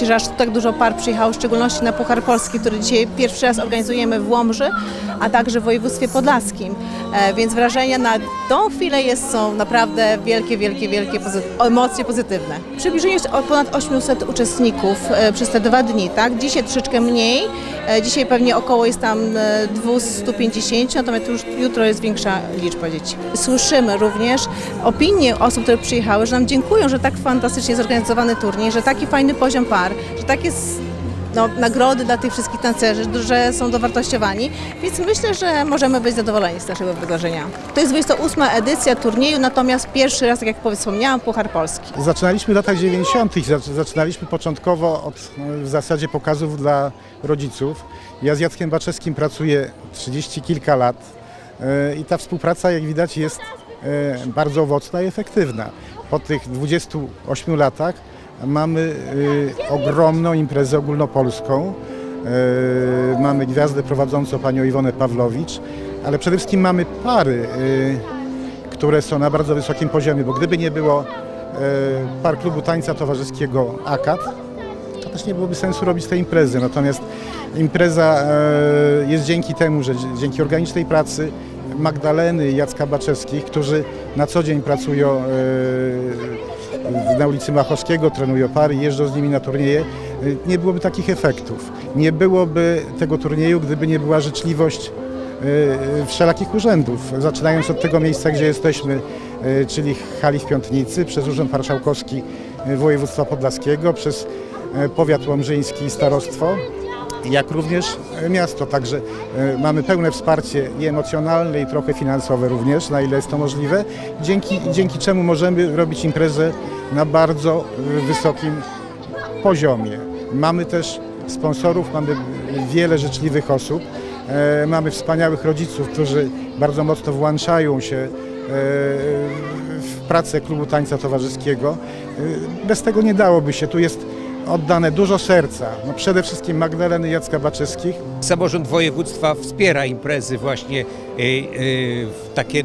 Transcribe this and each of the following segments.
Się, że aż tak dużo par przyjechało, w szczególności na Puchar Polski, który dzisiaj pierwszy raz organizujemy w Łomży, a także w województwie podlaskim. E, więc wrażenia na tą chwilę jest, są naprawdę wielkie, wielkie, wielkie pozy- emocje pozytywne. Przybliżenie jest ponad 800 uczestników e, przez te dwa dni, tak? Dzisiaj troszeczkę mniej, e, dzisiaj pewnie około jest tam e, 250, natomiast już jutro jest większa liczba dzieci. Słyszymy również opinie osób, które przyjechały, że nam dziękują, że tak fantastycznie zorganizowany turniej, że taki fajny poziom par, że takie s- no, nagrody dla tych wszystkich tancerzy, że są dowartościowani, więc myślę, że możemy być zadowoleni z naszego wydarzenia. To jest 28 edycja turnieju, natomiast pierwszy raz, tak jak wspomniałam, Puchar Polski. Zaczynaliśmy w latach 90. Zac- Zaczynaliśmy początkowo od w zasadzie pokazów dla rodziców. Ja z Jackiem Baczewskim pracuję 30 kilka lat e, i ta współpraca, jak widać, jest e, bardzo owocna i efektywna. Po tych 28 latach mamy e, ogromną imprezę ogólnopolską. E, Mamy gwiazdę prowadzącą panią Iwonę Pawlowicz, ale przede wszystkim mamy pary e, które są na bardzo wysokim poziomie, bo gdyby nie było par klubu tańca towarzyskiego AKAT, to też nie byłoby sensu robić tej imprezy. Natomiast impreza jest dzięki temu, że dzięki organicznej pracy Magdaleny i Jacka Baczewskich, którzy na co dzień pracują na ulicy Machowskiego, trenują pary, jeżdżą z nimi na turnieje, e, nie byłoby takich efektów. Nie byłoby tego turnieju, gdyby nie była życzliwość e, wszelakich urzędów, zaczynając od tego miejsca, gdzie jesteśmy, e, czyli hali w Piątnicy, przez Urząd Marszałkowski e, Województwa Podlaskiego, przez e, powiat łomżyński i starostwo, jak również e, miasto. Także e, mamy pełne wsparcie i emocjonalne, i trochę finansowe również, na ile jest to możliwe, dzięki, dzięki czemu możemy robić imprezę na bardzo wysokim poziomie. Mamy też sponsorów, mamy wiele życzliwych osób, e, mamy wspaniałych rodziców, którzy bardzo mocno włączają się e, w pracę klubu tańca towarzyskiego. E, Bez tego nie dałoby się. Tu jest oddane dużo serca. No przede wszystkim Magdaleny Jacka Baczewskich, Samorząd województwa wspiera imprezy właśnie y, y, w takie,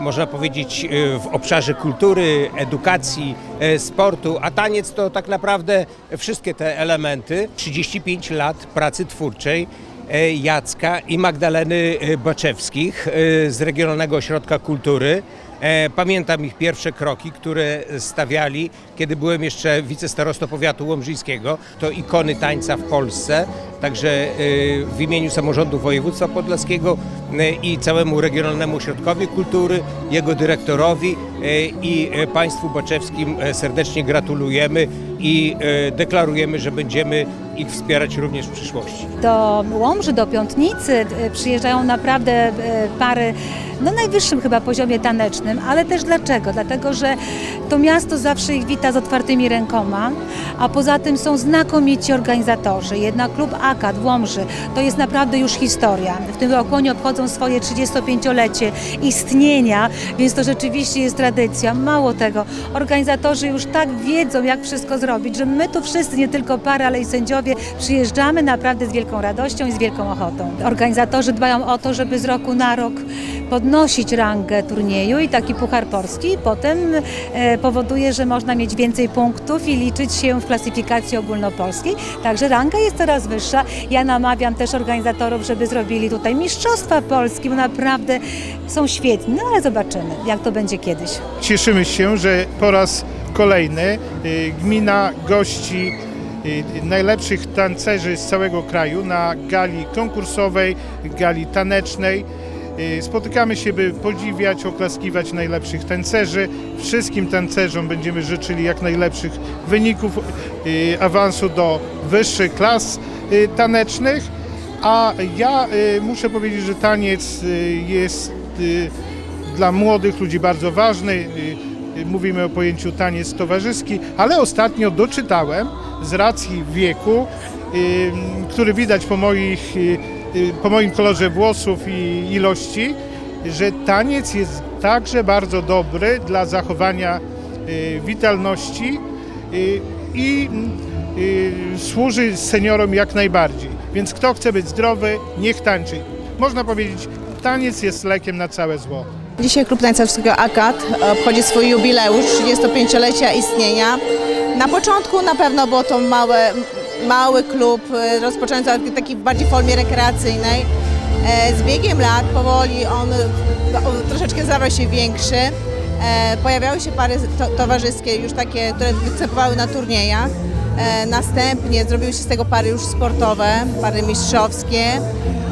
można powiedzieć, y, w obszarze kultury, edukacji, y, sportu, a taniec to tak naprawdę wszystkie te elementy. 35 lat pracy twórczej y, Jacka i Magdaleny Baczewskich z Regionalnego Ośrodka Kultury. E, Pamiętam ich pierwsze kroki, które stawiali, kiedy byłem jeszcze wicestarostą powiatu łomżyńskiego. To ikony tańca w Polsce. Także e, w imieniu samorządu województwa podlaskiego e, i całemu Regionalnemu Ośrodkowi Kultury, jego dyrektorowi i Państwu Baczewskim serdecznie gratulujemy i deklarujemy, że będziemy ich wspierać również w przyszłości. do Łomży, do Piątnicy e, przyjeżdżają naprawdę e, pary na najwyższym chyba poziomie tanecznym, ale też dlaczego? Dlatego, że to miasto zawsze ich wita z otwartymi rękoma, a poza tym są znakomici organizatorzy. Jednak klub AKAD w Łomży to jest naprawdę już historia. W tym roku oni obchodzą swoje 35-lecie istnienia, więc to rzeczywiście jest tradycja. Mało tego, organizatorzy już tak wiedzą, jak wszystko zrobić, że my tu wszyscy, nie tylko pary, ale i sędziowie, przyjeżdżamy naprawdę z wielką radością i z wielką ochotą. Organizatorzy dbają o to, żeby z roku na rok podnosić rangę turnieju i taki Puchar Polski potem e, powoduje, że można mieć więcej punktów i liczyć się w klasyfikacji ogólnopolskiej. Także ranga jest coraz wyższa. Ja namawiam też organizatorów, żeby zrobili tutaj Mistrzostwa Polski, bo naprawdę są świetni. No ale zobaczymy, jak to będzie kiedyś. Cieszymy się, że po raz kolejny y, gmina gości najlepszych tancerzy z całego kraju na gali konkursowej, gali tanecznej. Spotykamy się, by podziwiać, oklaskiwać najlepszych tancerzy. Wszystkim tancerzom będziemy życzyli jak najlepszych wyników awansu do wyższych klas y, tanecznych. A ja y, muszę powiedzieć, że taniec y, jest dla młodych ludzi bardzo ważny. Mówimy o pojęciu taniec towarzyski, ale ostatnio doczytałem z racji wieku, który widać po, moich, y, y, po moim kolorze włosów i ilości, że taniec jest także bardzo dobry dla zachowania y, witalności i służy seniorom jak najbardziej. Więc kto chce być zdrowy, niech tańczy. Można powiedzieć, taniec jest lekiem na całe zło. Dzisiaj Klub Tańcowskiego AKAD obchodzi swój jubileusz 35-lecia istnienia. Na początku na pewno było to małe, mały klub e, rozpoczęty od takiej bardziej formie rekreacyjnej. E, Z biegiem lat powoli on e, o, troszeczkę zdawał się większy. E, Pojawiały się pary to, towarzyskie już takie, które występowały na turniejach. E, Następnie zrobiły się z tego pary już sportowe, pary mistrzowskie.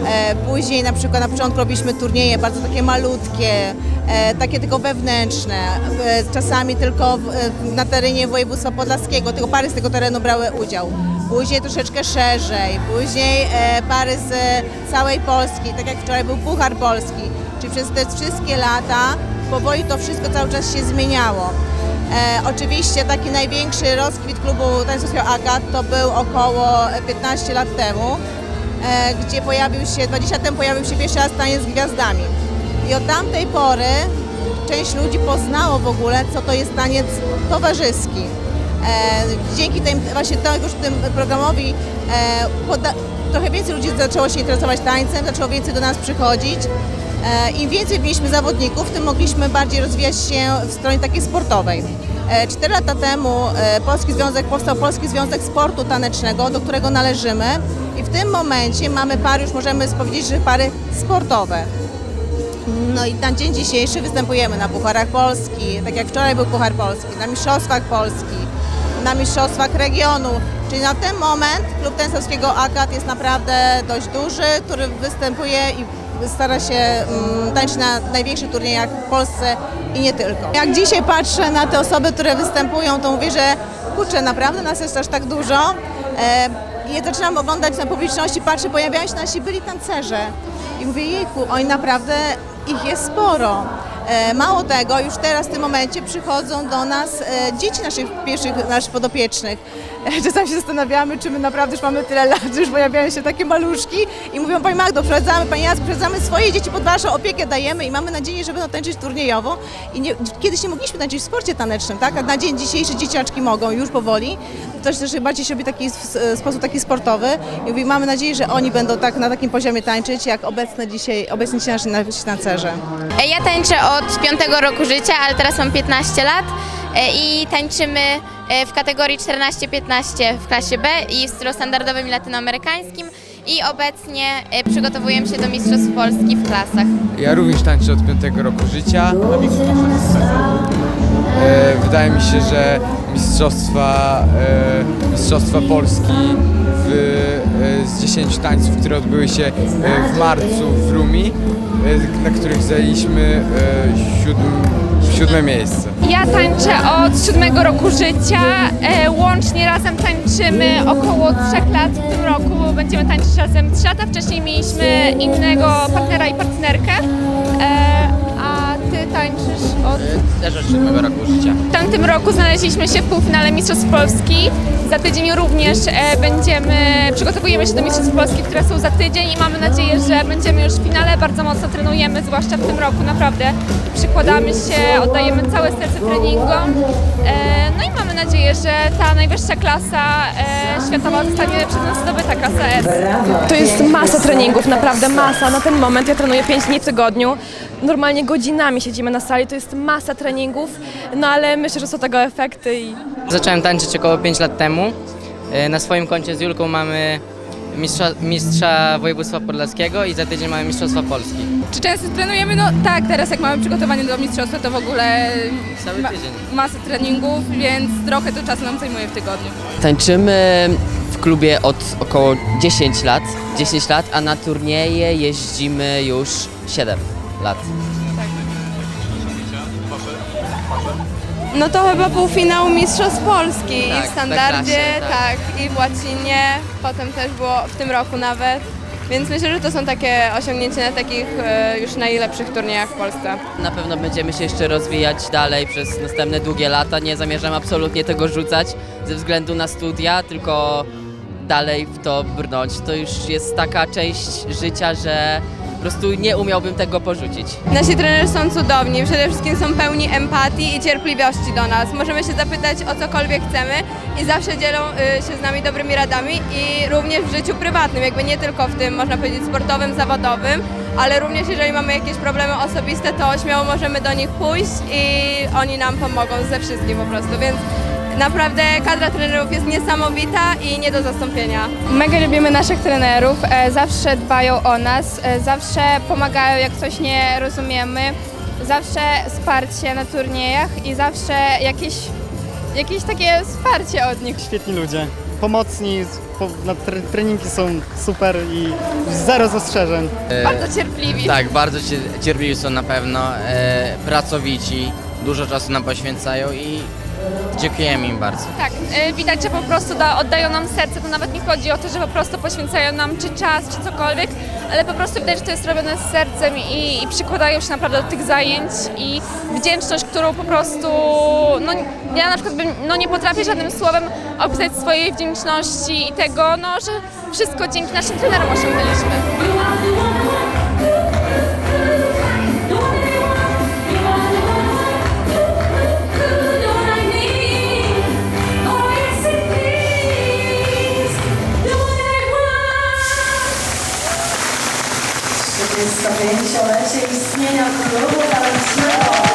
E, Później na przykład na początku robiliśmy turnieje bardzo takie malutkie, e, takie tylko wewnętrzne, czasami tylko na terenie województwa podlaskiego, tylko pary z tego terenu brały udział. Później troszeczkę szerzej, później pary z całej Polski, tak jak wczoraj był Puchar Polski, czyli przez te wszystkie lata powoli to wszystko cały czas się zmieniało. E, oczywiście taki największy rozkwit klubu tańcowskiego AKAD to był około 15 lat temu, e, gdzie pojawił się, 20 lat temu pojawił się pierwszy raz taniec z gwiazdami. I od tamtej pory część ludzi poznało w ogóle, co to jest taniec towarzyski. E, dzięki tym, właśnie tegoż tym programowi e, trochę więcej ludzi zaczęło się interesować tańcem, zaczęło więcej do nas przychodzić. E, Im więcej mieliśmy zawodników, tym mogliśmy bardziej rozwijać się w stronie takiej sportowej. E, Cztery lata temu e, Polski Związek, powstał Polski Związek Sportu Tanecznego, do którego należymy i w tym momencie mamy pary, już możemy powiedzieć, że pary sportowe. No i na dzień dzisiejszy występujemy na Pucharach Polski, tak jak wczoraj był Puchar Polski, na Mistrzostwach Polski, na Mistrzostwach Regionu. Czyli na ten moment klub tensorskiego AKAD jest naprawdę dość duży, który występuje i stara się mm, tańczyć na największych turniejach w Polsce i nie tylko. Jak dzisiaj patrzę na te osoby, które występują, to mówię, że kurczę, naprawdę nas jest aż tak dużo. E, i zaczynam oglądać na publiczności, patrzę, pojawiają się nasi byli tancerze. I mówię, jejku, oni naprawdę, ich jest sporo. E, Mało tego, już teraz w tym momencie przychodzą do nas e, dzieci naszych pierwszych, naszych podopiecznych. Czasami się zastanawiamy, czy my naprawdę już mamy tyle lat, że już pojawiają się takie maluszki i mówią, Pani Magdo, prowadzamy, Pani Jacku, prowadzamy swoje dzieci pod Waszą opiekę, dajemy i mamy nadzieję, że będą tańczyć turniejowo. I nie, kiedyś nie mogliśmy tańczyć w sporcie tanecznym, tak? A na dzień dzisiejszy dzieciaczki mogą już powoli. Też, też bardziej się robi taki w sposób taki sportowy i mówię, mamy nadzieję, że oni będą tak na takim poziomie tańczyć, jak obecne dzisiaj, obecni nasi nasi tancerze. E, Ja tańczę od 5 roku życia, ale teraz mam 15 lat e, i tańczymy w kategorii 14-15 w klasie B i w stylu standardowym i latynoamerykańskim i obecnie e, przygotowujemy się do Mistrzostw Polski w klasach. Ja również tańczę od piątego roku życia. E, wydaje mi się, że mistrzostwa, e, mistrzostwa Polski w, e, z 10 tańców, które odbyły się e, w marcu w Rumi, e, na których zajęliśmy e, siódm, siódme miejsce. Ja tańczę od siódmego roku życia. E, łącznie razem tańczymy około trzech lat w tym roku. bo Będziemy tańczyć razem trzy lata. Wcześniej mieliśmy innego partnera i partnerkę. E, tańczysz od... Też od siódmego roku życia. W tamtym roku znaleźliśmy się w półfinale Mistrzostw Polski. Za tydzień również e, będziemy, przygotowujemy się do Mistrzostw Polski, które są za tydzień i mamy nadzieję, że będziemy już w finale. Bardzo mocno trenujemy, zwłaszcza w tym roku, naprawdę przykładamy się, oddajemy całe serce treningom. E, no i mamy nadzieję, że ta najwyższa klasa e, światowa zostanie przez nas zdobyta, klasa S. To jest masa treningów, naprawdę masa. Na ten moment ja trenuję 5 dni w tygodniu. Normalnie godzinami siedzimy na sali, to jest masa treningów, no ale myślę, że są tego efekty i Zacząłem tańczyć około 5 lat temu. E, Na swoim koncie z Julką mamy mistrza, mistrza województwa podlaskiego i za tydzień mamy mistrzostwa Polski. Czy często trenujemy? No tak, teraz jak mamy przygotowanie do mistrzostwa, to w ogóle Cały ma- tydzień. masę treningów, więc trochę to czasu nam zajmuje w tygodniu. Tańczymy w klubie od około 10 lat, 10 lat, a na turnieje jeździmy już 7 lat. No to chyba półfinał Mistrzostw Polski Tak, i w standardzie, B-klasie, tak. tak, i w łacinie, potem też było w tym roku nawet. Więc myślę, że to są takie osiągnięcia na takich e, już najlepszych turniejach w Polsce. Na pewno będziemy się jeszcze rozwijać dalej przez następne długie lata. Nie zamierzam absolutnie tego rzucać ze względu na studia, tylko dalej w to brnąć. To już jest taka część życia, że po prostu nie umiałbym tego porzucić. Nasi trenerzy są cudowni, przede wszystkim są pełni empatii i cierpliwości do nas. Możemy się zapytać o cokolwiek chcemy i zawsze dzielą y, się z nami dobrymi radami i również w życiu prywatnym, jakby nie tylko w tym, można powiedzieć, sportowym, zawodowym, ale również jeżeli mamy jakieś problemy osobiste, to śmiało możemy do nich pójść i oni nam pomogą ze wszystkim po prostu, więc naprawdę kadra trenerów jest niesamowita i nie do zastąpienia. Mega lubimy naszych trenerów, e, zawsze dbają o nas, e, zawsze pomagają jak coś nie rozumiemy, zawsze wsparcie na turniejach i zawsze jakieś, jakieś takie wsparcie od nich. Świetni ludzie, pomocni, treningi są super i zero zastrzeżeń. Bardzo cierpliwi. Tak, bardzo cie- cierpliwi są na pewno, e, pracowici, dużo czasu nam poświęcają i dziękujemy im bardzo. Tak, e, widać, że po prostu da, oddają nam serce. To nawet nie chodzi o to, że po prostu poświęcają nam czy czas, czy cokolwiek, ale po prostu widać, że to jest robione z sercem i, i przykładają się naprawdę do tych zajęć i wdzięczność, którą po prostu, no ja na przykład bym, no nie potrafię żadnym słowem opisać swojej wdzięczności i tego, no, że wszystko dzięki naszym trenerom osiągnęliśmy. 小蓝这个思念量可够大的你知